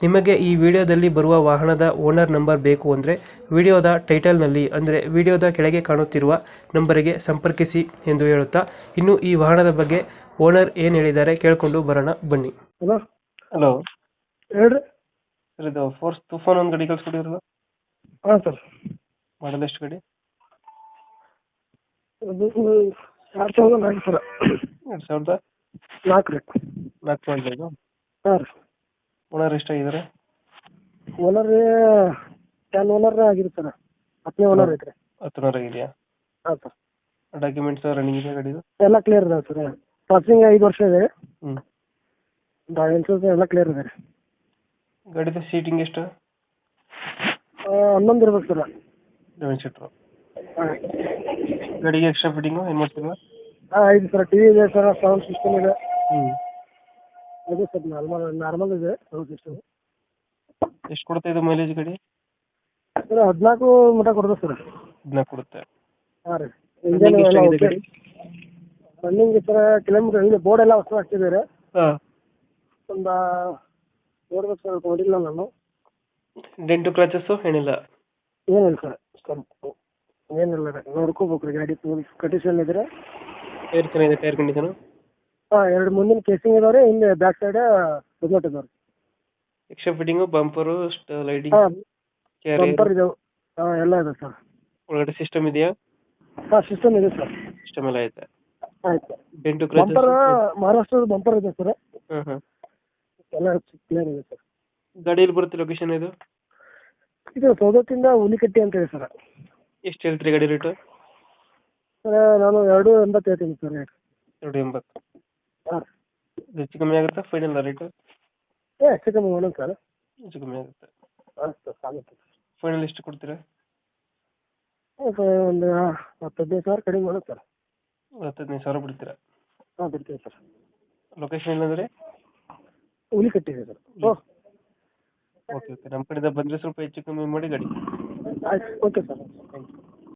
ನಿಮಗೆ ಈ ವಿಡಿಯೋದಲ್ಲಿ ಬರುವ ವಾಹನದ ಓನರ್ ನಂಬರ್ ಬೇಕು ಅಂದರೆ ವಿಡಿಯೋದ ಟೈಟಲ್ನಲ್ಲಿ ಅಂದರೆ ವಿಡಿಯೋದ ಕೆಳಗೆ ಕಾಣುತ್ತಿರುವ ನಂಬರಿಗೆ ಸಂಪರ್ಕಿಸಿ ಎಂದು ಹೇಳುತ್ತಾ ಇನ್ನು ಈ ವಾಹನದ ಬಗ್ಗೆ ಓನರ್ ಏನು ಹೇಳಿದ್ದಾರೆ ಕೇಳಿಕೊಂಡು ಬರೋಣ ಬನ್ನಿ. ಹಲೋ? ಹಲೋ? ಹೇಳ್ರಿ. ಸರ್ ಇದು ಫೋರ್ಸ್ ತುಫಾನ್ ಒಂದು ಗಾಡಿ ಕಳ್ಸ್ಕೊಟ್ಟಿರಲ್ಲ ಹಾಂ ಸರ್. ಮಾಡಲ್ ಎಷ್ಟು ಗಾಡಿ? ಅದು ಎರಡು ಸಾವಿರದ ನಾಲ್ಕು ಸರ. ಎರಡು ಸಾವಿರದ? ನಾಲ್ಕು ರೀ ನಾಲ್ಕು ಪಾಯಿಂಟ್ ಐದು? ಹಾಂ ರೀ. ಓನರ್ ಎಷ್ಟಾಗಿದ್ದಾರೆ ಓನರ್ ಟೆನ್ ಓನರ್ ಆಗಿದೆ ಸರ್. ಹತ್ತನೇ ಓನರ್ ಐತ್ರಿ. ಹತ್ತು ಓನರ್ ಆಗಿದೆಯಾ ಹಾಂ ಸರ್. ಡಾಕ್ಯುಮೆಂಟ್ಸ್ ರನ್ನಿಂಗ್ ಇದೆ ಗಾಡಿದು? ಎಲ್ಲ ಕ್ಲಿಯರ್ ಇದಾವೆ ಸರ್. ಪಾಸಿಂಗ್ ಐದು ವರ್ಷ ಇದೆ. ಹ್ಞೂ ಇನ್ಸೂರೆನ್ಸ್ ಎಲ್ಲ ಕ್ಲಿಯರ್ ಇದೆ. ರೀ ಗಾಡಿದು ಸೀಟಿಂಗ್ ಎಷ್ಟು? ಹನ್ನೊಂದು ಇರ್ಬೇಕು ಸರ್. ಲೆವೆನ್ ಸೀಟ್ರು ಹಾಂ. ಗಾಡಿಗೆ ಎಕ್ಸ್ಟ್ರಾ ಫಿಟ್ಟಿಂಗು ಏನು ಮಾಡ್ತೀರಾ? ಹಾಂ ಐದು ಸರ್. ಟಿ ವಿ ಇದೆ ಸರ್. ಸೌಂಡ್ ಸಿಸ್ಟಮ್ ಇದೆ. ಹ್ಞೂ ಇದೆ ಸರ್ ನಾರ್ಮಲ್ ನಾರ್ಮಲ್ ಇದೆ. ಸೌಂಡ್ ಸಿಸ್ಟಮ್ ಎಷ್ಟು ಕೊಡುತ್ತೆ ಇದು ಮೈಲೇಜ್ ಗಾಡಿ? ಸರ್ ಹದಿನಾಲ್ಕು ಮಟ ಕೊಡ್ತದೆ ಸರ್. ಹದಿನಾಲ್ಕು ಕೊಡುತ್ತೆ. ಹಾಂ ರೀ. ಇಂಜನ್ ಎಲ್ಲ ಓಕೆ ರನ್ನಿಂಗ್ ಸರ್ ಕಿಲೋಮೀಟರ್ ಇಲ್ಲಿ ಬೋರ್ಡ್ ಎಲ್ಲ ಹೊಸ ಹಾಕ್ತಿದ್ದಾರೆ ಹಾಂ. ಒಂದು ನೋಡ್ಬೇಕು ಸರ್ ನೋಡಿಲ್ಲ ನಾನು. ಡೆಂಟು ಕ್ರಾಚಸ್ಸು ಏನಿಲ್ಲ? ಏನಿಲ್ಲ ಸರ್ ಸ್ವಲ್ಪ ಏನಿಲ್ಲ ನೋಡ್ಕೋಬೇಕು ರೀ ಗಾಡಿ ಕಂಡೀಷನ್ ಇದ್ರೆ. ಟೈರ್ ಚೆನ್ನಾಗಿದೆ ಟೈರ್ ಕಂಡೀಷನು ಹಾಂ ಎರಡು ಮುಂದಿನ ಕೇಸಿಂಗ್ ಇದಾವ್ರಿ ಹಿಂದೆ ಬ್ಯಾಕ್ ಸೈಡ್ ರಿಮೋಟ್ ಇದಾವ್ರಿ. ಎಕ್ಸ್ಟ್ರಾ ಫಿಟ್ಟಿಂಗು ಬಂಪರು ಲೈಟಿಂಗ್ ಹಾ ಬಂಪರ್ ಇದಾವೆ. ಹಾ ಎಲ್ಲ ಇದೆ ಸರ್. ಒಳಗಡೆ ಸಿಸ್ಟಮ್ ಇದೆಯಾ? ಹಾ ಸಿಸ್ಟಮ್ ಇದೆ ಸರ್. ಸಿಸ್ಟಮ್ ಎಲ್ಲ ಐತೆ. ಆಯ್ತು. ಡೆಂಟು ಬಂಪರ್ ಕ್ರಾಚಸ್ ಮಹಾರಾಷ್ಟ್ರದ ಬಂಪರ್ ಇದೆ ಸರ್. ಹಾಂ ಹಾಂ ಎಲ್ಲ ಕ್ಲಿಯರ್ ಇದೆ ಸರ್. ಗಾಡಿಯಲ್ಲಿ ಬರುತ್ತೆ ಲೊಕೇಶನ್ ಇದು? ಇದು ಸೌದತ್ತಿಂದ ಹುಲಿಕಟ್ಟಿ ಅಂತ ಇದೆ ಸರ್. ಎಷ್ಟು ಹೇಳ್ತೀರಿ ಗಾಡಿ ರೇಟು ಸರ್ ನಾನು ಎರಡು ಎಂಬತ್ತು ಹೇಳ್ತೀನಿ ಸರ್ ಎರಡು ಎಂಬತ್ತು. ಹೆಚ್ಚು ಕಮ್ಮಿ ಆಗುತ್ತಾ ಫೈನಲ್ ರೇಟು ಏ ಹೆಚ್ಚು ಕಮ್ಮಿ ಮಾಡೋಣ ಸರ್. ಹೆಚ್ಚು ಕಮ್ಮಿ ಆಗುತ್ತೆ. ಹಾಂ ಸರ್ ಆಗುತ್ತೆ. ಫೈನಲ್ ಎಷ್ಟು ಕೊಡ್ತೀರಾ? ಒಂದು ಹತ್ತು ಹದಿನೈದು ಸಾವಿರ ಕಡಿಮೆ ಮಾಡೋಣ ಸರ್. ಹತ್ತು ಹದಿನೈದು ಸಾವಿರ ಬಿಡ್ತೀರಾ? ಹಾಂ ಬಿಡ್ತೀವಿ ಸರ್. ಲೊಕೇಶನ್ ಏನಂದ್ರೆ? ಹುಲಿ ಕಟ್ಟಿದೆ ಸರ್. Okay okay. ನಮ್ಮ ಕಡೆಯಿಂದ ಬಂದರೆ ಸ್ವಲ್ಪ ಹೆಚ್ಚು ಕಮ್ಮಿ ಮಾಡಿ ಗಾಡಿ. ಆಯ್ತು ಓಕೆ ಸರ್. Thank you.